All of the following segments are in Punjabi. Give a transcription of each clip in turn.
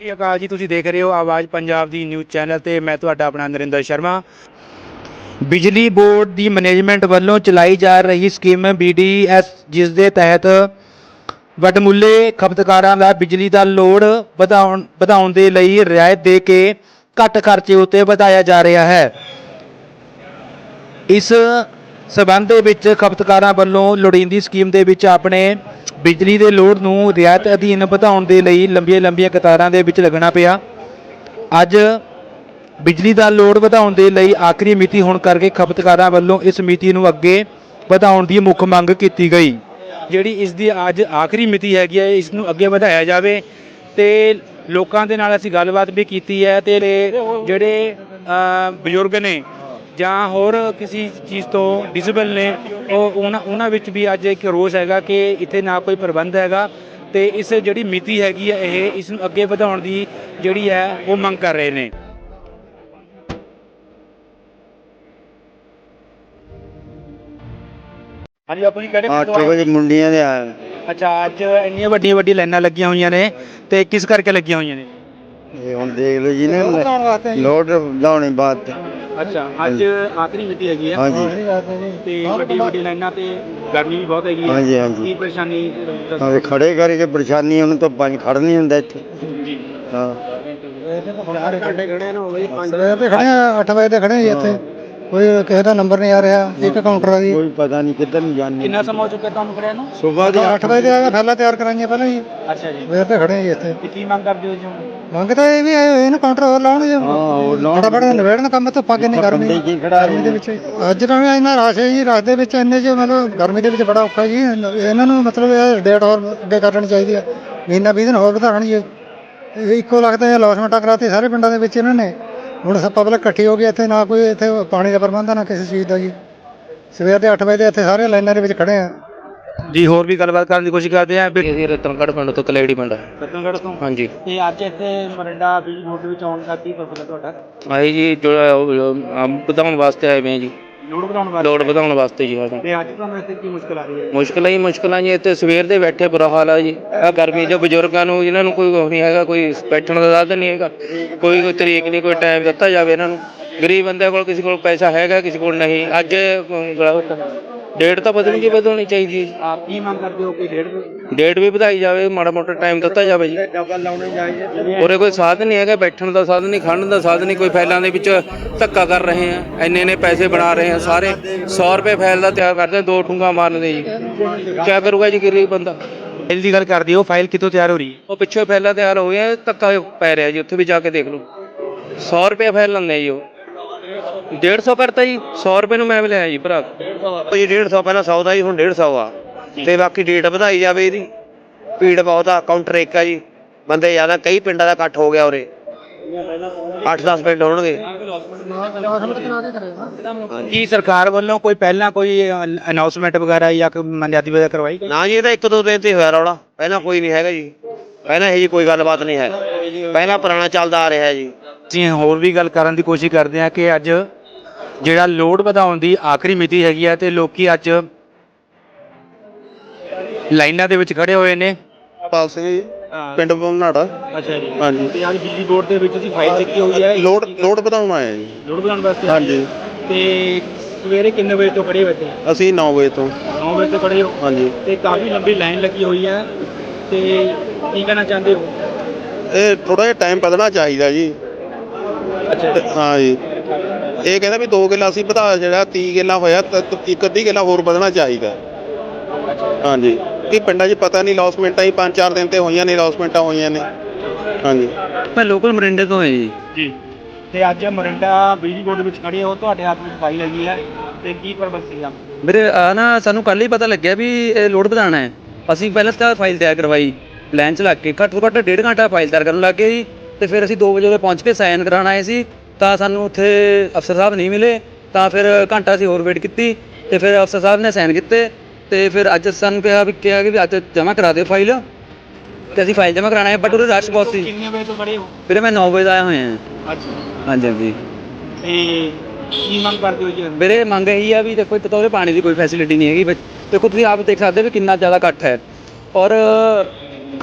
ਸਤਿ ਅਕਾਲ ਜੀ, ਤੁਸੀਂ ਦੇਖ ਰਹੇ ਹੋ ਆਵਾਜ਼ ਪੰਜਾਬ ਦੀ ਨਿਊਜ਼ ਚੈਨਲ ਤੇ ਮੈਂ ਤੁਹਾਡਾ ਆਪਣਾ ਨਰਿੰਦਰ ਸ਼ਰਮਾ। ਬਿਜਲੀ ਬੋਰਡ ਦੀ ਮੈਨੇਜਮੈਂਟ ਵੱਲੋਂ ਚਲਾਈ ਜਾ ਰਹੀ ਸਕੀਮ ਬੀਡੀਐਸ, ਜਿਸ ਦੇ ਤਹਿਤ ਵਡਮੁੱਲੇ ਖਪਤਕਾਰਾਂ ਦਾ ਬਿਜਲੀ ਦਾ ਲੋਡ ਵਧਾਉਣ ਵਧਾਉਣ ਦੇ ਲਈ ਰਿਆਇਤ ਦੇ ਕੇ ਘੱਟ ਖਰਚੇ ਉੱਤੇ ਵਧਾਇਆ ਜਾ ਰਿਹਾ ਹੈ। ਇਸ ਸਬੰਧ ਦੇ ਵਿੱਚ ਖਪਤਕਾਰਾਂ ਵੱਲੋਂ ਲੋੜੀਂਦੀ ਸਕੀਮ ਦੇ ਵਿੱਚ ਆਪਣੇ ਬਿਜਲੀ ਦੇ ਲੋੜ ਨੂੰ ਰਿਆਇਤ ਅਧੀਨ ਵਧਾਉਣ ਦੇ ਲਈ ਲੰਬੀਆਂ ਲੰਬੀਆਂ ਕਤਾਰਾਂ ਦੇ ਵਿੱਚ ਲੱਗਣਾ ਪਿਆ। ਅੱਜ ਬਿਜਲੀ ਦਾ ਲੋਡ ਵਧਾਉਣ ਦੇ ਲਈ ਆਖਰੀ ਮਿਤੀ ਹੋਣ ਕਰਕੇ ਖਪਤਕਾਰਾਂ ਵੱਲੋਂ ਇਸ ਮਿਤੀ ਨੂੰ ਅੱਗੇ ਵਧਾਉਣ ਦੀ ਮੁੱਖ ਮੰਗ ਕੀਤੀ ਗਈ। ਜਿਹੜੀ ਇਸ ਦੀ ਅੱਜ ਆਖਰੀ ਮਿਤੀ ਹੈਗੀ ਹੈ, ਇਸ ਨੂੰ ਅੱਗੇ ਵਧਾਇਆ ਜਾਵੇ ਤੇ ਲੋਕਾਂ ਦੇ ਨਾਲ ਅਸੀਂ ਗੱਲਬਾਤ ਵੀ ਕੀਤੀ ਹੈ ਤੇ ਜਿਹੜੇ ਬਜ਼ੁਰਗ ਨੇ ਜਾਂ ਹੋਰ ਕਿਸੇ ਚੀਜ਼ ਤੋਂ ਡਿਸੇਬਲ ਨੇ ਉਹ ਉਹਨਾਂ ਉਹਨਾਂ ਵਿੱਚ ਵੀ ਅੱਜ ਇੱਕ ਰੋਸ ਹੈਗਾ ਕਿ ਇੱਥੇ ਨਾ ਕੋਈ ਪ੍ਰਬੰਧ ਹੈਗਾ ਤੇ ਇਸ ਜਿਹੜੀ ਮਿਤੀ ਹੈਗੀ ਹੈ ਇਹ ਇਸ ਨੂੰ ਅੱਗੇ ਵਧਾਉਣ ਦੀ ਜਿਹੜੀ ਹੈ ਉਹ ਮੰਗ ਕਰ ਰਹੇ ਨੇ। ਹਾਂਜੀ ਆਪਣੀ ਕਿਹੜੇ ਹਾਂ ਪਿੰਡ ਤੋਂ ਆਏ? ਮੁੰਡੀਆਂ ਦੇ ਆ ਅੱਛਾ ਅੱਜ ਇੰਨੀਆਂ ਵੱਡੀਆਂ ਵੱਡੀਆਂ ਲਾਈਨਾਂ ਲੱਗੀਆਂ ਹੋਈਆਂ ਨੇ ਤੇ ਕਿਸ ਕਰਕੇ ਲੱਗੀਆਂ ਹੋਈਆਂ ਨੇ? ਇਹ ਹੁਣ ਦੇਖ ਲਓ ਜੀ ਨੇ ਲੋਡ ਲਾਉਣੀ ਬਾਤ ਅੱਛਾ ਅੱਜ ਆਖਰੀ ਮਿਤੀ ਹੈਗੀ ਹੈ ਹਾਂਜੀ ਤੇ ਵੱਡੀ ਵੱਡੀ ਲਾਈਨਾਂ ਤੇ ਗਰਮੀ ਵੀ ਬਹੁਤ ਹੈਗੀ ਹੈ ਹਾਂਜੀ, ਹਾਂਜੀ। ਕੀ ਪਰੇਸ਼ਾਨੀ ਦੱਸੋ? ਹਾਂ ਖੜੇ ਕਰਕੇ ਪਰੇਸ਼ਾਨੀ ਉਹਨੂੰ ਤਾਂ ਪੰਜ ਖੜ ਨਹੀਂ ਹੁੰਦਾ ਇੱਥੇ। ਜੀ। ਹਾਂ। ਸਵੇਰ ਤੇ ਖੜੇ ਆ 8 ਵਜੇ ਤੇ ਖੜੇ ਆ ਜੀ ਇੱਥੇ। ਕੋਈ ਕਿਸੇ ਦਾ ਨੰਬਰ ਨਹੀਂ ਆ ਰਿਹਾ ਇੱਕ ਕਾਊਂਟਰ ਆ ਜੀ ਕੋਈ ਪਤਾ ਨਹੀਂ ਕਿੱਧਰ ਨੂੰ ਜਾਣੀ ਕਿੰਨਾ ਸਮਾਂ ਹੋ ਚੁੱਕਿਆ ਤੁਹਾਨੂੰ ਖੜਿਆ ਨੂੰ? ਸਵੇਰ ਦੇ 8 ਵਜੇ ਤੇ ਆ ਕੇ ਫੈਲਾ ਤਿਆਰ ਕਰਾਈਆਂ ਪਹਿਲਾਂ ਜੀ ਅੱਛਾ ਜੀ। ਸਵੇਰ ਤੇ ਖੜੇ ਆ ਜੀ ਇੱਥੇ। ਤੇ ਕੀ ਮੰਗ ਕਰਦੇ ਹੋ ਜੀ ਹੁਣ? ਮੰਗ ਤਾਂ ਇਹ ਵੀ ਹੈ ਇਹਨੂੰ ਕਾਊਂਟਰ ਹੋਰ ਲਾਉਣ ਜੀ ਹਾਂ ਉਹ ਲਾਉਣ ਫਟਾਫਟ ਨਿਬੇੜਨ ਕੰਮ ਤੋਂ ਪੱਕ ਨਹੀਂ ਬੰਦੇ ਕੀ ਖੜਾ ਗਰਮੀ ਦੇ ਵਿੱਚ ਅੱਜ ਤਾਂ ਵੀ ਇੰਨਾ ਰਸ਼ ਹੈ ਜੀ ਰਸ਼ ਦੇ ਵਿੱਚ ਇੰਨੇ ਚ ਮਤਲਬ ਗਰਮੀ ਦੇ ਵਿੱਚ ਬੜਾ ਔਖਾ ਜੀ। ਇਹਨਾਂ ਨੂੰ ਮਤਲਬ ਇਹ ਡੇਟ ਹੋਰ ਅੱਗੇ ਕਰਨੀ ਚਾਹੀਦੀ ਹੈ ਮਹੀਨਾ 20 ਦਿਨ ਹੋਰ ਵਧਾਉਣ ਜੀ। ਇਹ ਇੱਕੋ ਲੱਗਦਾ ਹੈ ਲੌਸਮੈਂਟਾਂ ਕਰਾਤੀ ਸਾਰੇ ਪਿੰਡਾਂ ਦੇ ਵਿੱਚ ਇਹਨਾਂ ਨੇ। ਹੁਣ ਸਭ ਪਬਲਿਕ ਇਕੱਠੀ ਹੋ ਗਈ ਇੱਥੇ ਨਾ ਕੋਈ ਇੱਥੇ ਪਾਣੀ ਦਾ ਪ੍ਰਬੰਧ ਆ, ਨਾ ਕਿਸੇ ਚੀਜ਼ ਦਾ ਜੀ। ਸਵੇਰ ਦੇ 8 ਵਜੇ ਦੇ ਇੱਥੇ ਸਾਰੇ ਲਾਈਨਾਂ ਦੇ ਵਿੱਚ ਖੜੇ ਆ। ਜੀ ਹੋਰ ਵੀ ਗੱਲਬਾਤ ਕਰਨ ਦੀ ਕੋਸ਼ਿਸ਼ ਕਰਦੇ ਆ? ਇਹ ਰਤਨਗੜ੍ਹ ਪਿੰਡ ਤੋਂ ਕਲੇੜੀ ਪਿੰਡ ਰਤਨਗੜ੍ਹ ਤੋਂ? ਹਾਂਜੀ। ਤੇ ਅੱਜ ਇੱਥੇ ਮਰਿੰਡਾ ਬਿਜਲੀ ਬੋਰਡ ਦੇ ਵਿੱਚ ਆਉਣ ਦਾ ਕੀ ਹੈ ਤੁਹਾਡਾ? ਆਏ ਜੀ ਜੋ ਵਧਾਉਣ ਵਾਸਤੇ ਆਏ ਵੇ ਜੀ। ਲੋਡ ਵਧਾਉਣ ਵਾਸਤੇ? ਲੋਡ ਵਧਾਉਣ ਵਾਸਤੇ ਜੀ ਹਾਂ ਤੇ ਅੱਜ ਤੁਹਾਨੂੰ ਇੱਥੇ ਕੀ ਮੁਸ਼ਕਲ ਆ ਰਹੀ ਹੈ? ਮੁਸ਼ਕਲਾਂ ਹੀ ਮੁਸ਼ਕਲਾਂ ਜੀ ਇੱਥੇ ਸਵੇਰ ਦੇ ਬੈਠੇ ਬੁਰਾ ਹਾਲ ਆ ਜੀ। ਆ ਗਰਮੀ ਜੋ ਬਜ਼ੁਰਗਾਂ ਨੂੰ ਜਿਨ੍ਹਾਂ ਨੂੰ ਕੋਈ ਉਹ ਨਹੀਂ ਹੈਗਾ ਕੋਈ ਬੈਠਣ ਦਾ ਸਾਧਨ ਨਹੀਂ ਹੈਗਾ। ਕੋਈ ਕੋਈ ਤਰੀਕ ਨਹੀਂ ਕੋਈ ਟਾਈਮ ਦਿੱਤਾ ਜਾਵੇ ਇਹਨਾਂ ਨੂੰ। ਗਰੀਬ ਬੰਦੇ ਕੋਲ ਕਿਸੇ ਕੋਲ ਪੈਸਾ ਹੈਗਾ ਕਿਸੇ ਕੋਲ ਨਹੀਂ। ਅੱਜ ਡੇਟ ਤਾਂ ਬਦਲਣੀ ਬਦਲਣੀ ਚਾਹੀਦੀ ਹੈ ਜੀ। ਆਪ ਕੀ ਮੰਗ ਕਰਦੇ ਹੋ ਕਿ ਡੇਢ ਡੇਟ ਵੀ ਵਧਾਈ ਜਾਵੇ ਮਾੜਾ ਮੋਟਾ ਟਾਈਮ ਦਿੱਤਾ ਜਾਵੇ ਜੀ। ਉਰੇ ਕੋਈ ਸਾਧਨ ਨਹੀਂ ਹੈਗਾ ਬੈਠਣ ਦਾ ਸਾਧਨ ਨਹੀਂ ਖਾਣ ਦਾ ਸਾਧਨ ਨਹੀਂ ਕੋਈ ਫਾਈਲਾਂ ਦੇ ਵਿੱਚ ਧੱਕਾ ਕਰ ਰਹੇ ਆ ਇੰਨੇ ਨੇ ਪੈਸੇ ਬਣਾ ਰਹੇ ਆ ਸਾਰੇ 100 ਰੁਪਏ ਫਾਈਲ ਦਾ ਤਿਆਰ ਕਰਦੇ ਆ, ਦੋ ਠੁੰਗਾ ਮਾਰਨ ਦੇ ਜੀ। ਕੀ ਕਰੂਗਾ ਜੀ ਗਰੀਬ ਬੰਦਾ? ਫਾਈਲ ਦੀ ਗੱਲ ਕਰਦੇ ਹੋ ਫਾਈਲ ਕਿੱਥੋਂ ਤਿਆਰ ਹੋ ਰਹੀ ਹੈ? ਉਹ ਪਿੱਛੇ ਫਾਈਲਾਂ ਤਿਆਰ ਹੋ ਗਈਆਂ ਧੱਕਾ ਪੈ ਰਿਹਾ ਜੀ ਉੱਥੇ ਵੀ ਜਾ ਕੇ ਦੇਖ ਲਓ। 100 ਰੁਪਏ ਫਾਈਲ ਲੈਂਦੇ ਆ ਜੀ ਉਹ। 150 ਕਰਤਾ ਜੀ 100 ਰੁਪਏ ਨੂੰ ਮੈਂ ਵੀ ਲਿਆ ਜੀ ਭਰਾ। ਜੀ 150 ਪਹਿਲਾਂ 100 ਦਾ ਜੀ ਹੁਣ 150 ਆ। ਤੇ ਬਾਕੀ ਡੇਟ ਵਧਾਈ ਜਾਵੇ ਇਹਦੀ। ਭੀੜ ਬਹੁਤ ਆ ਕਾਊਂਟਰ ਇੱਕ ਆ ਜੀ। ਬੰਦੇ ਜ਼ਿਆਦਾ ਕਈ ਪਿੰਡਾਂ ਦਾ ਇਕੱਠ ਹੋ ਗਿਆ ਉਰੇ। 8-10 ਪਿੰਡ ਹੋਣਗੇ। ਕੀ ਸਰਕਾਰ ਵੱਲੋਂ ਕੋਈ ਪਹਿਲਾਂ ਕੋਈ ਅਨਾਉਂਸਮੈਂਟ ਵਗੈਰਾ ਜਾਂ ਕੋਈ ਮਨਿਆਦੀ ਵਗੈਰਾ ਕਰਵਾਈ? ਨਾ ਜੀ ਇਹ ਤਾਂ ਇੱਕ ਦੋ ਦਿਨ ਤੇ ਹੋਇਆ ਰੌਲਾ। ਪਹਿਲਾਂ ਕੋਈ ਨਹੀਂ ਹੈਗਾ ਜੀ। ਪਹਿਲਾਂ ਇਹ ਜੀ ਕੋਈ ਗੱਲਬਾਤ ਨਹੀਂ ਹੈ। ਪਹਿਲਾਂ ਪੁਰਾਣਾ ਚੱਲਦਾ ਆ ਰਿਹਾ ਜੀ। ਅਸੀਂ ਹੋਰ ਵੀ ਗੱਲ ਕਰਨ ਦੀ ਕੋਸ਼ਿਸ਼ ਕਰਦੇ ਹਾਂ ਕਿ ਅੱਜ ਜਿਹੜਾ ਲੋਡ ਵਧਾਉਣ ਦੀ ਆਖਰੀ ਮਿਤੀ ਹੈਗੀ ਆ ਤੇ ਲੋਕੀ ਅੱਜ ਲਾਈਨਾਂ ਦੇ ਵਿੱਚ ਖੜੇ ਹੋਏ ਨੇ। ਪਾਲ ਸਿੰਘ ਜੀ ਪਿੰਡ ਬਮਨਾੜਾ ਅੱਛਾ ਜੀ। ਹਾਂਜੀ। ਤੇ ਅੱਜ ਬਿਜਲੀ ਬੋਰਡ ਦੇ ਵਿੱਚ ਤੁਸੀਂ ਫਾਈਲ ਚੱਕੀ ਹੋਈ ਹੈ। ਲੋਡ ਲੋਡ ਵਧਾਉਣ ਆਏ ਜੀ। ਲੋਡ ਵਧਾਉਣ ਵਾਸਤੇ? ਹਾਂਜੀ। ਤੇ ਸਵੇਰੇ ਕਿੰਨੇ ਵਜੇ ਤੋਂ ਖੜੇ ਹੋਏ ਤੇ ਅਸੀਂ 9 ਵਜੇ ਤੋਂ। 9 ਵਜੇ ਤੋਂ ਖੜੇ ਹੋ? ਹਾਂਜੀ। ਤੇ ਕਾਫੀ ਲੰਬੀ ਲਾਈਨ ਲੱਗੀ ਹੋਈ ਹੈ। ਤੇ ਕੀ ਕਹਿਣਾ ਚਾਹੁੰਦੇ ਹੋ? ਇਹ ਥੋੜਾ ਜਿਹਾ ਟਾਈਮ ਵਧਣਾ ਚਾਹੀਦਾ ਜੀ। ਤੇ- ਹਾਂ ਜੀ। ਇਹ ਕਹਿੰਦਾ ਵੀ 2 ਕਿੱਲਾ ਅਸੀਂ ਵਧਾ ਜਿਹੜਾ 30 ਕਿੱਲਾ ਹੋਇਆ ਤਾਂ ਤ- ਇੱਕ ਅੱਧੀ ਕਿੱਲਾ ਹੋਰ ਵਧਣਾ ਚਾਹੀਦਾ। ਹਾਂਜੀ ਕਿ ਪਿੰਡਾਂ 'ਚ ਪਤਾ ਨਹੀਂ ਲੌਸਮੈਂਟਾਂ ਹੀ 5-4 ਦਿਨ ਤੇ ਹੋਈਆਂ ਨੇ ਲੌਸਮੈਂਟਾਂ ਹੋਈਆਂ ਨੇ। ਹਾਂਜੀ ਮੈਂ ਲੋਕਲ ਮਰਿੰਡੇ ਤੋਂ ਹਾਂ ਜੀ। ਜੀ। ਤੇ ਅੱਜ ਮਰਿੰਡਾ ਬਿਜਲੀ ਬੋਰਡ ਦੇ ਵਿੱਚ ਖੜੇ ਹੋ ਤੁਹਾਡੇ ਹੱਥ ਵਿੱਚ ਫਾਈਲ ਹੈਗੀ ਹੈ ਤੇ ਕੀ ਪਰਪਸ ਸੀਗਾ? ਮੇਰੇ ਆ ਨਾ ਸਾਨੂੰ ਕੱਲ ਹੀ ਪਤਾ ਲੱਗਿਆ ਵੀ ਇਹ ਲੋਡ ਵਧਾਣਾ ਹੈ। ਅਸੀਂ ਪਹਿਲਾਂ ਤਾਂ ਫਾਈਲ ਤਿਆਰ ਕਰਵਾਈ ਚ ਲੱਗ ਕੇ। ਘੱਟ ਤੋਂ ਘੱਟ ਡੇਢ ਘੰਟਾ ਫਾਈਲ ਤਿਆਰ ਕਰਨ ਲੱਗ ਗਏ ਜੀ। ਤੇ ਫਿਰ ਅਸੀਂ 2 ਵਜੇ ਉਰੇ ਪਹੁੰਚ ਕੇ ਸਾਈਨ ਕਰਾਉਣ ਆਏ ਸੀ ਤਾਂ ਸਾਨੂੰ ਉੱਥੇ ਅਫਸਰ ਸਾਹਿਬ ਨਹੀਂ ਮਿਲੇ ਤਾਂ ਫਿਰ ਘੰਟਾ ਅਸੀਂ ਹੋਰ ਵੇਟ ਕੀਤੀ ਤੇ ਫਿਰ ਅਫਸਰ ਸਾਹਿਬ ਨੇ ਸਾਈਨ ਕੀਤੇ ਤੇ ਫਿਰ ਅੱਜ ਸਾਨੂੰ ਕਿਹਾ ਵੀ ਕਿਹਾ ਕਿ ਵੀ ਅੱਜ ਜਮ੍ਹਾਂ ਕਰਾ ਦਿਓ ਫਾਈਲ ਤੇ ਅਸੀਂ ਫਾਈਲ ਜਮ੍ਹਾਂ ਕਰਾਣਾ ਹੈ ਬਟ ਉਹਦੇ ਰਸ਼ ਬਹੁਤ ਸੀ। ਕਿੰਨੇ ਵਜੇ ਤੋਂ ਖੜੇ ਹੋ? ਫਿਰ ਮੈਂ 9 ਵਜੇ ਦਾ ਆਇਆ ਹੋਇਆ ਹਾਂ। ਅੱਛਾ ਹਾਂਜੀ ਹਾਂਜੀ। ਤੇ ਕੀ ਮੰਗ ਕਰਦੇ ਹੋ ਜੀ ਮੇਰੇ ਮੰਗ ਇਹੀ ਆ ਵੀ ਦੇਖੋ ਇੱਥੇ ਤਾਂ ਉਹਦੇ ਪਾਣੀ ਦੀ ਕੋਈ ਫੈਸਿਲਿਟੀ ਨਹੀਂ ਹੈਗੀ ਦੇਖੋ ਤੁਸੀਂ ਆਪ ਦੇਖ ਸਕਦੇ ਹੋ ਵੀ ਕਿੰਨਾ ਜ਼ਿਆਦਾ ਇਕੱਠ ਹੈ। ਔਰ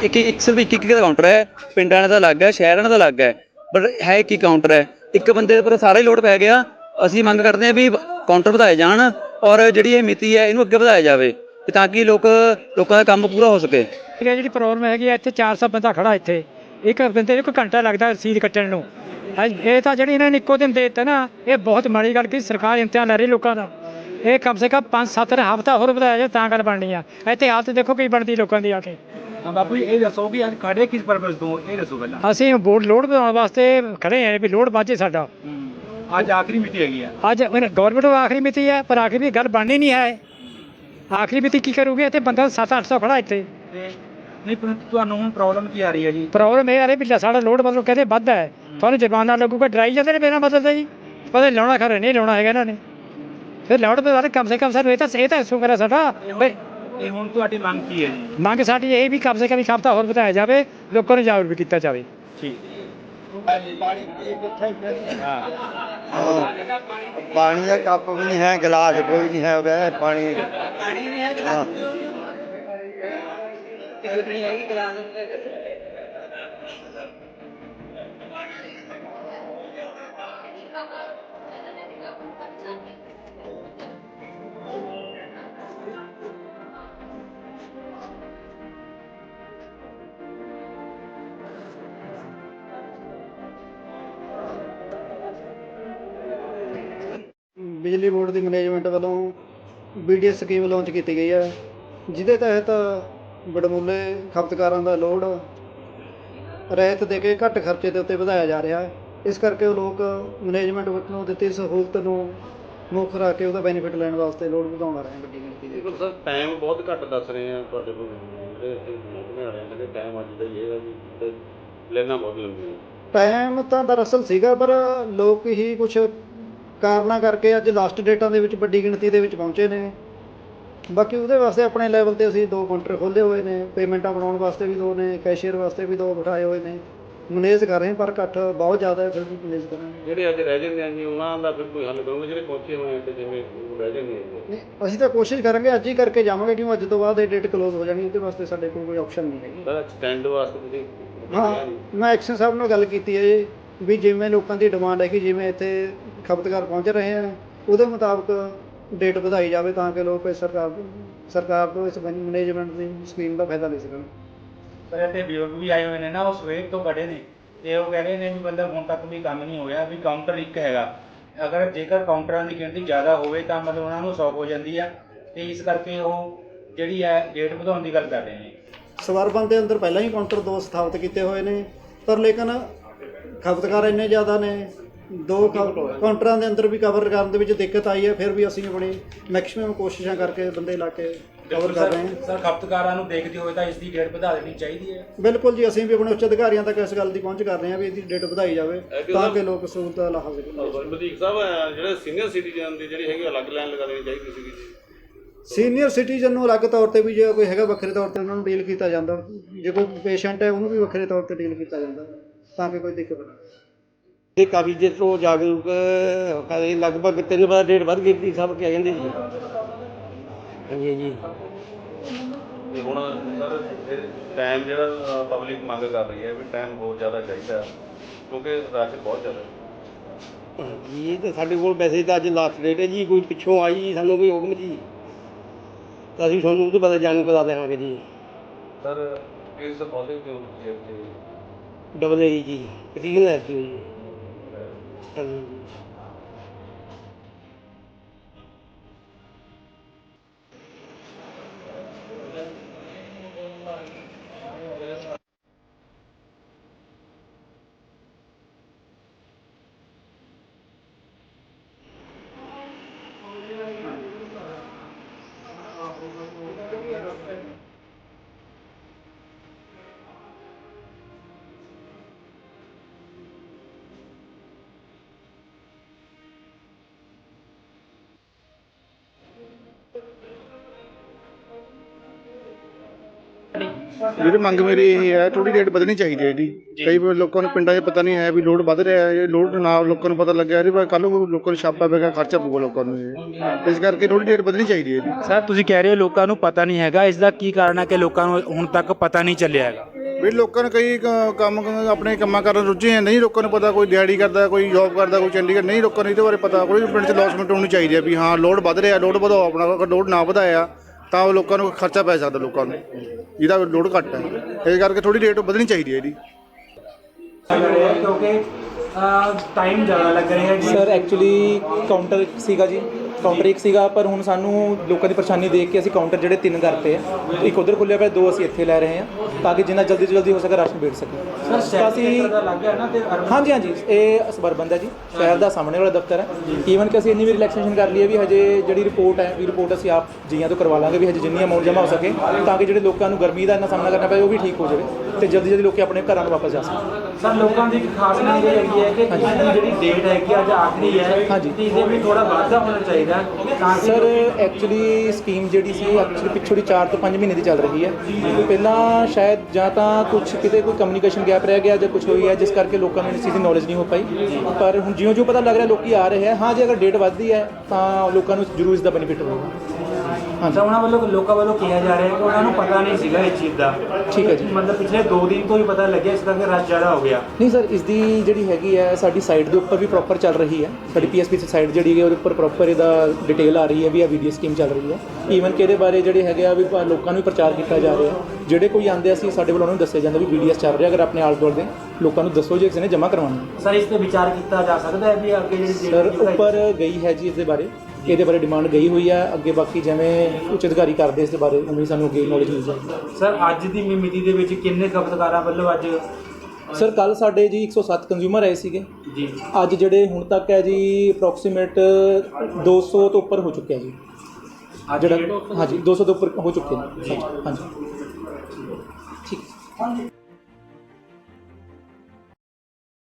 ਇੱਕ ਇੱਕ ਸਿਰਫ ਇੱਕ ਇੱਕ ਦਾ ਕਾਊਂਟਰ ਹੈ, ਪਿੰਡਾਂ ਦਾ ਅਲੱਗ ਹੈ, ਸ਼ਹਿਰਾਂ ਦਾ ਅਲੱਗ ਹੈ, ਪਰ ਹੈ ਇੱਕ ਹੀ ਕਾਊਂਟਰ ਹੈ। ਇੱਕ ਬੰਦੇ ਦੇ ਉੱਪਰ ਸਾਰਾ ਹੀ ਲੋਡ ਪੈ ਗਿਆ, ਅਸੀਂ ਮੰਗ ਕਰਦੇ ਹਾਂ ਵੀ ਕਾਊਂਟਰ ਵਧਾਏ ਜਾਣ ਔਰ ਜਿਹੜੀ ਇਹ ਮਿਤੀ ਹੈ, ਇਹਨੂੰ ਅੱਗੇ ਵਧਾਇਆ ਜਾਵੇ ਤਾਂ ਕਿ ਲੋਕ, ਲੋਕਾਂ ਦਾ ਕੰਮ ਪੂਰਾ ਹੋ ਸਕੇ। ਇਹ ਜਿਹੜੀ ਪ੍ਰੋਬਲਮ ਹੈਗੀ ਆ ਇੱਥੇ 400 ਬੰਦਾ ਖੜਾ ਇੱਥੇ। ਇੱਕ ਬੰਦੇ ਨੂੰ ਇੱਕ ਘੰਟਾ ਲੱਗਦਾ ਰਸੀਦ ਕੱਟਣ ਨੂੰ। ਇਹ ਤਾਂ ਜਿਹੜੀ ਇਹਨਾਂ ਨੇ ਇੱਕੋ ਦਿਨ ਦੇ ਦਿੱਤਾ ਨਾ, ਇਹ ਬਹੁਤ ਮਾੜੀ ਗੱਲ ਕਿ ਸਰਕਾਰ ਇਮਤਿਹਾਨ ਲੈ ਰਹੀ ਲੋਕਾਂ ਦਾ। ਇਹ ਕਮ ਸੇ ਕਮ 5-7 ਹਫ਼ਤਾ ਹੋਰ ਵਧਾਇਆ ਜਾ ਤਾਂ ਗੱਲ ਬਣਨੀ ਆ। ਇੱਥੇ ਹਾਲਤ ਦੇਖੋ ਕੀ ਬਣਦੀ ਲੋਕਾਂ ਦੀ ਆ ਕੇ। ਹਾਂ ਬਾਪੂ ਜੀ, ਇਹ ਦੱਸੋ ਕਿ ਅੱਜ ਖੜੇ ਕਿਸ ਪਰਪਸ ਤੋਂ? ਇਹ ਦੱਸੋ ਪਹਿਲਾਂ। ਅਸੀਂ ਵੋਟ ਲੋਡ ਵਧਾਉਣ ਵਾਸਤੇ ਖੜੇ ਆ ਵੀ ਲੋਡ ਵਾਜੇ ਸਾਡਾ। ਅੱਜ ਆਖਰੀ ਮਿਤੀ ਹੈਗੀ ਆ। ਅੱਜ ਗਵਰਨਮੈਂਟ ਨੂੰ ਆਖਰੀ ਮਿਤੀ ਹੈ ਪਰ ਆਖਰੀ ਵੀ ਗੱਲ ਬਣਨੀ ਨਹੀਂ ਹੈ। ਆਖਰੀ ਮਿਤੀ ਕੀ ਕਰੂਗੇ? ਇੱਥੇ ਬੰਦਾ 7-800 ਖੜਾ ਇੱਥੇ। ਤੇ ਨਹੀਂ ਪਰ ਤੁਹਾਨੂੰ ਹੁਣ ਪ੍ਰੋਬਲਮ ਕੀ ਆ ਰਹੀ ਹੈ ਜੀ? ਪ੍ਰੋਬਲਮ ਇਹ ਆ ਰਹੀ ਵੀ ਲੈ ਸਾਡਾ ਲੋਡ ਮਤਲਬ ਕਹਿੰਦੇ ਵੱਧ ਹੈ। ਤੁਹਾਨੂੰ ਜੁਰਮਾਨਾ ਲੱਗੂਗਾ ਡਰਾਈ ਜਾਂਦੇ ਨੇ ਬਿਨਾਂ ਮਤਲਬ ਦਾ ਜੀ। ਪਤਾ ਲਾਉਣਾ ਖਰੇ ਨਹੀਂ ਲਾਉਣਾ ਹੈਗਾ ਇਹਨਾਂ ਨੇ। ਫਿਰ ਲੋਡ ਤੇ ਸਾਰੇ ਕਮ ਸੇ ਕਮ ਸਾਨੂੰ ਇਹ ਤਾਂ ਇਹ ਤਾਂ ਕਰਾ ਸਾਡਾ। ਵੀ ਇਹ ਹੁਣ ਤੁਹਾਡੀ ਮੰਗ ਕੀ ਹੈ ਜੀ? ਮੰਗ ਸਾਡੀ ਇਹ ਵੀ ਸੇ ਕਮ ਹਫ਼ਤਾ ਹੋਰ ਵਧਾਇਆ ਜਾਵੇ ਲੋਕਾਂ ਨੂੰ ਜਾਗਰੂਕ ਕੀਤਾ ਜਾਵੇ। ਠੀਕ। ਪਾਣੀ ਦਾ ਕੱਪ ਵੀ ਨਹੀਂ ਹੈ ਗਲਾਸ ਕੋਈ ਨਹੀਂ ਹੈ ਪਾਣੀ। ਹਾਂ ਬਿਜਲੀ ਬੋਰਡ ਦੀ ਮੈਨੇਜਮੈਂਟ ਵੱਲੋਂ ਬੀਡੀਐਸ ਸਕੀਮ ਲਾਂਚ ਕੀਤੀ ਗਈ ਹੈ ਜਿਹਦੇ ਤਹਿਤ ਬੜਮੁੱਲੇ ਖਪਤਕਾਰਾਂ ਦਾ ਲੋਡ ਰਹਿਤ ਦੇ ਕੇ ਘੱਟ ਖਰਚੇ ਦੇ ਉੱਤੇ ਵਧਾਇਆ ਜਾ ਰਿਹਾ ਹੈ। ਇਸ ਕਰਕੇ ਉਹ ਲੋਕ ਮੈਨੇਜਮੈਂਟ ਵੱਲੋਂ ਦਿੱਤੀ ਸਹੂਲਤ ਨੂੰ ਮੁੱਖ ਰੱਖ ਕੇ ਉਹਦਾ ਬੈਨੀਫਿਟ ਲੈਣ ਵਾਸਤੇ ਲੋਡ ਵਧਾਉਣ ਰਹੇ ਵੱਡੀ ਗਿਣਤੀ ਦੇ ਬਿਲਕੁਲ ਸਰ ਟਾਈਮ ਬਹੁਤ ਘੱਟ ਦੱਸ ਰਹੇ ਆ ਤੁਹਾਡੇ ਕੋਲ ਜਿਹੜੇ ਮਹਿਕਮੇ ਵਾਲੇ ਟਾਈਮ ਅੱਜ ਦਾ ਹੀ ਹੈਗਾ ਜੀ ਲੈਣਾ ਬਹੁਤ ਲੰਬੀ ਟਾਈਮ ਤਾਂ ਦਰਅਸਲ ਸੀਗਾ ਪਰ ਲੋਕ ਹੀ ਕੁਝ ਕਾਰਨਾਂ ਕਰਕੇ ਅੱਜ ਲਾਸਟ ਡੇਟਾਂ ਦੇ ਵਿੱਚ ਵੱਡੀ ਗਿਣਤੀ ਦੇ ਵਿੱਚ ਪਹੁੰਚੇ ਨੇ। ਬਾਕੀ ਉਹਦੇ ਵਾਸਤੇ ਆਪਣੇ ਲੈਵਲ ਤੇ ਅਸੀਂ ਦੋ ਕਾਊਂਟਰ ਖੋਲ੍ਹੇ ਹੋਏ ਨੇ। ਪੇਮੈਂਟਾਂ ਬਣਾਉਣ ਵਾਸਤੇ ਵੀ ਦੋ ਨੇ ਕੈਸ਼ੀਅਰ ਵਾਸਤੇ ਵੀ ਦੋ ਬਿਠਾਏ ਹੋਏ ਨੇ। ਮੈਨੇਜ ਕਰ ਰਹੇ ਪਰ ਇਕੱਠ ਬਹੁਤ ਜ਼ਿਆਦਾ ਹੈ ਫਿਰ ਵੀ ਮੈਨੇਜ ਕਰਾਂਗੇ। ਜਿਹੜੇ ਅੱਜ ਰਹਿ ਜਾਂਦੇ ਆ ਜੀ ਉਹਨਾਂ ਦਾ ਫਿਰ ਕੋਈ ਹੱਲ ਕਰੋਗੇ? ਜਿਹੜੇ ਪਹੁੰਚੇ ਹੋਏ ਆ ਤੇ ਜਿਵੇਂ ਰਹਿ ਜਾਂਦੇ ਆ ਜੀ। ਨਹੀਂ, ਅਸੀਂ ਤਾਂ ਕੋਸ਼ਿਸ਼ ਕਰਾਂਗੇ ਅੱਜ ਹੀ ਕਰਕੇ ਜਾਵਾਂਗੇ ਕਿਉਂ ਅੱਜ ਤੋਂ ਬਾਅਦ ਇਹ ਡੇਟ ਕਲੋਜ਼ ਹੋ ਜਾਣੀ ਉਹਦੇ ਵਾਸਤੇ ਸਾਡੇ ਕੋਲ ਕੋਈ ਆਪਸ਼ਨ ਨਹੀਂ ਹੈਗੀ। ਸਰ ਸਟੈਂਡ ਵਾਸਤੇ ਤੁਸੀਂ ਹਾਂ ਮੈਂ ਐਕਸ਼ਨ ਸਾਹਿਬ ਨਾਲ ਗੱਲ ਕੀਤੀ ਹੈ ਜੀ ਵੀ ਜਿਵੇਂ ਲੋਕਾਂ ਦੀ ਡਿਮਾਂਡ ਹੈ ਕਿ ਜਿਵੇਂ ਇੱਥੇ ਖਪਤਕਾਰ ਪਹੁੰਚ ਰਹੇ ਹਨ ਉਹਦੇ ਮੁਤਾਬਕ ਡੇਟ ਵਧਾਈ ਜਾਵੇ ਤਾਂ ਕਿ ਲੋਕ ਇਸ ਸਰਕਾਰ ਸਰਕਾਰ ਤੋਂ ਇਸ ਮੈਨੇਜਮੈਂਟ ਦੀ ਸਕੀਮ ਦਾ ਫਾਇਦਾ ਲੈ ਸਕਣ। ਪਰ ਇੱਥੇ ਬਜ਼ੁਰਗ ਵੀ ਆਏ ਹੋਏ ਨੇ ਨਾ ਉਹ ਸਵੇਰ ਤੋਂ ਖੜੇ ਨੇ ਤੇ ਉਹ ਕਹਿ ਰਹੇ ਨੇ ਵੀ ਮਤਲਬ ਹੁਣ ਤੱਕ ਵੀ ਕੰਮ ਨਹੀਂ ਹੋਇਆ ਵੀ ਕਾਊਂਟਰ ਇੱਕ ਹੈਗਾ। ਅਗਰ ਜੇਕਰ ਕਾਊਂਟਰਾਂ ਦੀ ਗਿਣਤੀ ਜ਼ਿਆਦਾ ਹੋਵੇ ਤਾਂ ਮਤਲਬ ਉਹਨਾਂ ਨੂੰ ਸੌਖ ਹੋ ਜਾਂਦੀ ਆ ਤੇ ਇਸ ਕਰਕੇ ਉਹ ਜਿਹੜੀ ਹੈ ਡੇਟ ਵਧਾਉਣ ਦੀ ਗੱਲ ਕਰ ਰਹੇ ਨੇ। ਸਵਰਬੰਦ ਦੇ ਅੰਦਰ ਪਹਿਲਾਂ ਹੀ ਕਾਊਂਟਰ ਦੋ ਸਥਾਪਿਤ ਕੀਤੇ ਹੋਏ ਨੇ ਪਰ ਲੇਕਿਨ ਖਪਤਕਾਰ ਇੰਨੇ ਜ਼ਿਆਦਾ ਨੇ ਦੋ ਕਾਊਂਟਰਾਂ ਦੇ ਅੰਦਰ ਵੀ ਕਵਰ ਕਰਨ ਦੇ ਵਿੱਚ ਦਿੱਕਤ ਆਈ ਹੈ ਫਿਰ ਵੀ ਅਸੀਂ ਆਪਣੀ ਮੈਕਸਿਮਮ ਕੋਸ਼ਿਸ਼ਾਂ ਕਰਕੇ ਬੰਦੇ ਲਾ ਕੇ ਕਵਰ ਕਰ ਰਹੇ ਹਾਂ। ਸਰ ਖਪਤਕਾਰਾਂ ਨੂੰ ਦੇਖਦੇ ਹੋਏ ਤਾਂ ਇਸ ਦੀ ਡੇਟ ਵਧਾ ਦੇਣੀ ਚਾਹੀਦੀ ਹੈ। ਬਿਲਕੁਲ ਜੀ ਅਸੀਂ ਵੀ ਆਪਣੇ ਉੱਚ ਅਧਿਕਾਰੀਆਂ ਤੱਕ ਇਸ ਗੱਲ ਦੀ ਪਹੁੰਚ ਕਰ ਰਹੇ ਹਾਂ ਵੀ ਇਹਦੀ ਡੇਟ ਵਧਾਈ ਜਾਵੇ ਤਾਂ ਕਿ ਲੋਕ ਸਹੂਲਤ ਦਾ ਲਾਹਾ ਸਕਣ। ਵਧੀਕ ਸਾਹਿਬ ਜਿਹੜੇ ਸੀਨੀਅਰ ਸਿਟੀਜ਼ਨ ਦੀ ਜਿਹੜੀ ਹੈਗੀ ਅਲੱਗ ਲਾਈਨ ਲਗਾ ਦੇਣੀ ਚਾਹੀਦੀ ਸੀਗੀ ਜੀ। ਸੀਨੀਅਰ ਸਿਟੀਜ਼ਨ ਨੂੰ ਅਲੱਗ ਤੌਰ ਤੇ ਵੀ ਜੇ ਕੋਈ ਹੈਗਾ ਵੱਖਰੇ ਤੌਰ ਤੇ ਉਹਨਾਂ ਨੂੰ ਡੀਲ ਕੀਤਾ ਜਾਂਦਾ। ਜੇ ਕੋਈ ਪੇਸ਼ੈਂਟ ਹੈ ਉਹਨੂੰ ਵੀ ਵੱਖਰੇ ਤੌਰ ਤੇ ਡੀਲ ਕੀਤਾ ਜਾਂਦਾ। ਤਾਂ ਕਿ ਕੋਈ ਦਿੱਕਤ ਨਾ ਆਵੇ ਇਹ ਕਾਫੀ ਦੇਰ ਤੋਂ ਜਾਗਰੂਕ ਕਰੇ ਲਗਭਗ ਤਿੰਨ ਵਾਰ ਡੇਢ ਵੱਧ ਗਈ ਸੀ ਸਭ ਕਿਆ ਕਹਿੰਦੇ ਜੀ। ਹਾਂਜੀ ਜੀ ਤੇ ਹੁਣ ਸਰ ਟਾਈਮ ਜਿਹੜਾ ਪਬਲਿਕ ਮੰਗ ਕਰ ਰਹੀ ਹੈ ਵੀ ਟਾਈਮ ਬਹੁਤ ਜ਼ਿਆਦਾ ਚਾਹੀਦਾ ਕਿਉਂਕਿ ਰਸ਼ ਬਹੁਤ ਜ਼ਿਆਦਾ ਹੈ। ਜੀ ਇਹ ਤਾਂ ਸਾਡੇ ਕੋਲ ਵੈਸੇ ਤਾਂ ਅੱਜ ਲਾਸਟ ਡੇਟ ਹੈ ਜੀ ਕੋਈ ਪਿੱਛੋਂ ਆਈ ਜੀ ਸਾਨੂੰ ਕੋਈ ਹੁਕਮ ਜੀ। ਤਾਂ ਅਸੀਂ ਤੁਹਾਨੂੰ ਉਹਦੇ ਬਾਰੇ ਜਾਣੂ ਕਰਾ ਦੇਵਾਂਗੇ ਜੀ। ਸਰ ਇਸ ਪੋਜ਼ਿਟਿਵ ਜੇ ਡਬਲ ਏ ਜੀ ਕਲੀਨ ਹੈ ਜੀ? ਹਾਂਜੀ ਜਿਹੜੀ ਮੰਗ ਮੇਰੀ ਇਹ ਹੈ ਥੋੜੀ ਰੇਟ ਵਧਣੀ ਚਾਹੀਦੀ ਹੈ ਇਹਦੀ ਕਈ ਵਾਰ ਲੋਕਾਂ ਨੂੰ ਪਿੰਡਾਂ 'ਚ ਪਤਾ ਨਹੀਂ ਹੈ ਵੀ ਲੋਡ ਵੱਧ ਰਿਹਾ ਹੈ ਇਹ ਲੋਡ ਨਾ ਲੋਕਾਂ ਨੂੰ ਪਤਾ ਲੱਗਿਆ। ਬਾਰੇ ਕੱਲ ਨੂੰ ਲੋਕਾਂ ਨੂੰ ਛਾਪਾ ਪਏਗਾ ਖਰਚਾ ਪਊਗਾ ਲੋਕਾਂ ਨੂੰ ਇਹ। ਇਸ ਕਰਕੇ ਥੋੜੀ ਰੇਟ ਵਧਣੀ ਚਾਹੀਦੀ ਹੈ ਇਹਦੀ ਸਰ ਤੁਸੀਂ ਕਹਿ ਰਹੇ ਹੋ ਲੋਕਾਂ ਨੂੰ ਪਤਾ ਨਹੀਂ ਹੈਗਾ। ਇਸ ਦਾ ਕੀ ਕਾਰਨ ਹੈ ਕਿ ਲੋਕਾਂ ਨੂੰ ਹੁਣ ਤੱਕ ਪਤਾ ਨਹੀਂ ਚੱਲਿਆ ਹੈਗਾ? ਵੀ ਲੋਕਾਂ ਨੂੰ ਕਈ ਕ- ਕੰਮ ਆਪਣੇ ਕੰਮਾਂ ਕਰਨ ਰੁੱਝੇ ਆ ਨਹੀਂ ਲੋਕਾਂ ਨੂੰ ਪਤਾ ਕੋਈ ਦਿਹਾੜੀ ਕਰਦਾ ਕੋਈ ਜੌਬ ਕਰਦਾ ਕੋਈ ਚੰਡੀਗੜ੍ਹ ਨਹੀਂ ਲੋਕਾਂ ਨੂੰ ਇਹਦੇ ਬਾਰੇ ਪਤਾ। ਕੋਈ ਪਿੰਡ 'ਚ ਲੌਸਮੈਂਟ ਹੋਣੀ ਚਾਹੀਦੀ ਹੈ ਵੀ ਹਾਂ ਲੋਡ ਵੱਧ ਰਿਹਾ ਲੋਡ ਵਧਾਓ ਆਪਣਾ ਲੋਡ ਨਾ ਵਧਾਇਆ। ਤਾਂ ਉਹ ਲੋਕਾਂ ਨੂੰ ਖਰਚਾ ਪੈ ਸਕਦਾ ਲੋਕਾਂ ਨੂੰ। ਜਿਹਦਾ ਲੋਡ ਘੱਟ ਹੈ। ਇਸ ਕਰਕੇ ਥੋੜੀ ਰੇਟ ਵਧਣੀ ਚਾਹੀਦੀ ਹੈ ਇਹਦੀ। ਕਿਉਂਕਿ ਟਾਈਮ ਜ਼ਿਆਦਾ ਲੱਗ ਰਿਹਾ ਹੈ ਸਰ ਐਕਚੁਅਲੀ ਕਾਊਂਟਰ ਸੀਗਾ ਜੀ। ਕਾਊਂਟਰ ਇੱਕ ਸੀਗਾ ਪਰ ਹੁਣ ਸਾਨੂੰ ਲੋਕਾਂ ਦੀ ਪਰੇਸ਼ਾਨੀ ਦੇਖ ਕੇ ਅਸੀਂ ਕਾਊਂਟਰ ਜਿਹੜੇ ਤਿੰਨ ਕਰਤੇ ਆ ਇੱਕ ਉਧਰ ਖੁੱਲਿਆ ਪਿਆ ਦੋ ਅਸੀਂ ਇੱਥੇ ਲੈ ਰਹੇ ਹਾਂ ਤਾਂ ਕਿ ਜਿੰਨਾ ਜਲਦੀ ਤੋਂ ਜਲਦੀ ਹੋ ਸਕੇ ਰਾਸ਼ਨ ਵੇਚ ਸਕੇ। ਸਰ ਅਸੀਂ ਹਾਂਜੀ ਹਾਂਜੀ ਇਹ ਸਬਰਬੰਦ ਹੈ ਜੀ ਸ਼ਹਿਰ ਦਾ ਸਾਹਮਣੇ ਵਾਲਾ ਦਫ਼ਤਰ ਹੈ। ਈਵਨ ਕਿ ਅਸੀਂ ਇੰਨੀ ਵੀ ਰਿਲੈਕਸੇਸ਼ਨ ਕਰ ਲਈ ਹੈ ਵੀ ਹਜੇ ਜਿਹੜੀ ਰਿਪੋਰਟ ਹੈ ਵੀ ਰਿਪੋਰਟ ਅਸੀਂ ਆਪ ਜੀਆਂ ਤੋਂ ਕਰਵਾ ਲਾਂਗੇ ਵੀ ਹਜੇ ਜਿੰਨੀ ਅਮਾਉਂਟ ਜਮ੍ਹਾਂ ਹੋ ਸਕੇ ਤਾਂ ਕਿ ਜਿਹੜੇ ਲੋਕਾਂ ਨੂੰ ਗਰਮੀ ਦਾ ਇੰਨਾ ਸਾਹਮਣਾ ਕਰਨਾ ਪਏ ਉਹ ਵੀ ਠੀਕ ਹੋ ਜਾਵੇ ਤੇ ਜਲਦੀ ਜਲਦੀ ਲੋਕੀ ਆਪਣੇ ਘਰਾਂ ਨੂੰ ਵਾਪਸ ਜਾ ਸਕਣ। ਸਰ ਲੋਕਾਂ ਦੀ ਇੱਕ ਖਾਸ ਮੰਗ ਇਹ ਹੈਗੀ ਹੈ ਕਿ ਜਿਹੜੀ ਡੇਟ ਹੈਗੀ ਅੱਜ ਆਖਰੀ ਹੈ। ਤੇ ਇਹਦੇ ਵੀ ਥੋੜਾ ਵਾਧਾ ਹੋਣਾ ਚਾਹੀਦਾ। ਹੈ ਤਾਂ ਕਿ ਸਰ ਐਕਚੁਅਲੀ ਸਕੀਮ ਜਿਹੜੀ ਸੀ ਉਹ ਐਕਚੁਅਲੀ ਪਿੱਛੋਂ ਦੀ 4 ਤੋਂ 5 ਮਹੀਨੇ ਦੀ ਚੱਲ ਰਹੀ ਹੈ। ਪਹਿਲਾਂ ਸ਼ਾਇਦ ਜਾਂ ਤਾਂ ਕੁਝ ਕਿਤੇ ਕੋਈ ਕਮਿਊਨੀਕੇਸ਼ਨ ਗੈਪ ਰਹਿ ਗਿਆ ਜਾਂ ਕੁਝ ਹੋਈ ਹੈ, ਜਿਸ ਕਰਕੇ ਲੋਕਾਂ ਨੂੰ ਇਸ ਚੀਜ਼ ਦੀ ਨੌਲੇਜ ਨਹੀਂ ਹੋ ਪਾਈ। ਪਰ ਹੁਣ ਜਿਉਂ ਜਿਉਂ ਪਤਾ ਲੱਗ ਰਿਹਾ ਲੋਕੀ ਆ ਰਹੇ ਹੈ। ਹਾਂ, ਜੇ ਅਗਰ ਡੇਟ ਵੱਧਦੀ ਹੈ, ਤਾਂ ਲੋਕਾਂ ਨੂੰ ਜ਼ਰੂਰ ਇਸ ਦਾ ਬੈਨੀਫਿਟ ਹੋਵੇਗਾ ਤਾਂ ਉਹਨਾਂ ਵੱਲੋਂ ਲੋਕਾਂ ਵੱਲੋਂ ਕਿਹਾ ਜਾ ਰਿਹਾ ਹੈ ਕਿ ਉਹਨਾਂ ਨੂੰ ਪਤਾ ਨਹੀਂ ਸੀਗਾ ਇਸ ਚੀਜ਼ ਦਾ। ਠੀਕ ਹੈ ਜੀ। ਮਤਲਬ ਪਿਛਲੇ 2 ਦਿਨ ਤੋਂ ਹੀ ਪਤਾ ਲੱਗਿਆ ਇਸ ਕਰਕੇ ਰਸ਼ ਜ਼ਿਆਦਾ ਹੋ ਗਿਆ। ਨਹੀਂ ਸਰ ਇਸ ਦੀ ਜਿਹੜੀ ਹੈਗੀ ਹੈ ਸਾਡੀ ਸਾਈਟ ਦੇ ਉੱਪਰ ਵੀ ਪ੍ਰੋਪਰ ਚੱਲ ਰਹੀ ਹੈ। ਸਾਡੀ ਪੀਐਸਪੀ ਸਾਈਟ ਜਿਹੜੀ ਹੈ ਉਹਦੇ ਉੱਪਰ ਪ੍ਰੋਪਰ ਇਹਦਾ ਡਿਟੇਲ ਆ ਰਹੀ ਹੈ ਵੀ ਆ ਵੀਡੀਓ ਸਕੀਮ ਚੱਲ ਰਹੀ ਹੈ। ਈਵਨ ਕਿ ਇਹਦੇ ਬਾਰੇ ਜਿਹੜੇ ਹੈਗੇ ਆ ਵੀ ਲੋਕਾਂ ਨੂੰ ਵੀ ਪ੍ਰਚਾਰ ਕੀਤਾ ਜਾ ਰਿਹਾ ਜਿਹੜੇ ਕੋਈ ਆਉਂਦੇ ਅਸੀਂ ਸਾਡੇ ਵੱਲੋਂ ਉਹਨਾਂ ਨੂੰ ਦੱਸਿਆ ਜਾਂਦਾ ਵੀ ਵੀਡੀਓਸ ਚੱਲ ਰਿਹਾ ਅਗਰ ਆਪਣੇ ਆਲੇ ਦੁਆਲੇ ਦੇ ਲੋਕਾਂ ਨੂੰ ਦੱਸੋ ਜੇ ਕਿਸੇ ਨੇ ਜਮ੍ਹਾਂ ਕਰਵਾਉਣੀ। ਸਰ ਇਸ ਤੇ ਵਿਚਾਰ ਕੀਤਾ ਜਾ ਸਕਦਾ ਹੈ ਵੀ ਅੱਗੇ ਜਿਹੜੀ ਸਰ ਉੱਪਰ ਗਈ ਹੈ ਜੀ ਇਸ ਦੇ ਬਾਰੇ। ਇਹਦੇ ਬਾਰੇ ਡਿਮਾਂਡ ਗਈ ਹੋਈ ਹੈ ਅੱਗੇ ਬਾਕੀ ਜਿਵੇਂ ਉੱਚ ਅਧਿਕਾਰੀ ਕਰਦੇ ਇਸ ਦੇ ਬਾਰੇ ਉਵੇਂ ਸਾਨੂੰ ਅੱਗੇ ਨੌਲੇਜ ਮਿਲ ਜਾਏਗੀ। ਸਰ ਅੱਜ ਦੀ ਮਿਤੀ ਦੇ ਵਿੱਚ ਕਿੰਨੇ ਖਪਤਕਾਰਾਂ ਵੱਲੋਂ ਅੱਜ ਸਰ ਕੱਲ ਸਾਡੇ ਜੀ 107 ਕੰਜ਼ਿਊਮਰ ਆਏ ਸੀਗੇ। ਜੀ। ਅੱਜ ਜਿਹੜੇ ਹੁਣ ਤੱਕ ਹੈ ਜੀ ਅਪਰੋਕਸੀਮੇਟ 200 ਤੋਂ ਉੱਪਰ ਹੋ ਚੁੱਕਿਆ ਜੀ। ਜਿਹੜਾ ਹਾਂਜੀ 200 ਤੋਂ ਉੱਪਰ ਹੋ ਚੁੱਕੇ ਨੇ। ਹਾਂਜੀ ਹਾਂਜੀ। ਠੀਕ।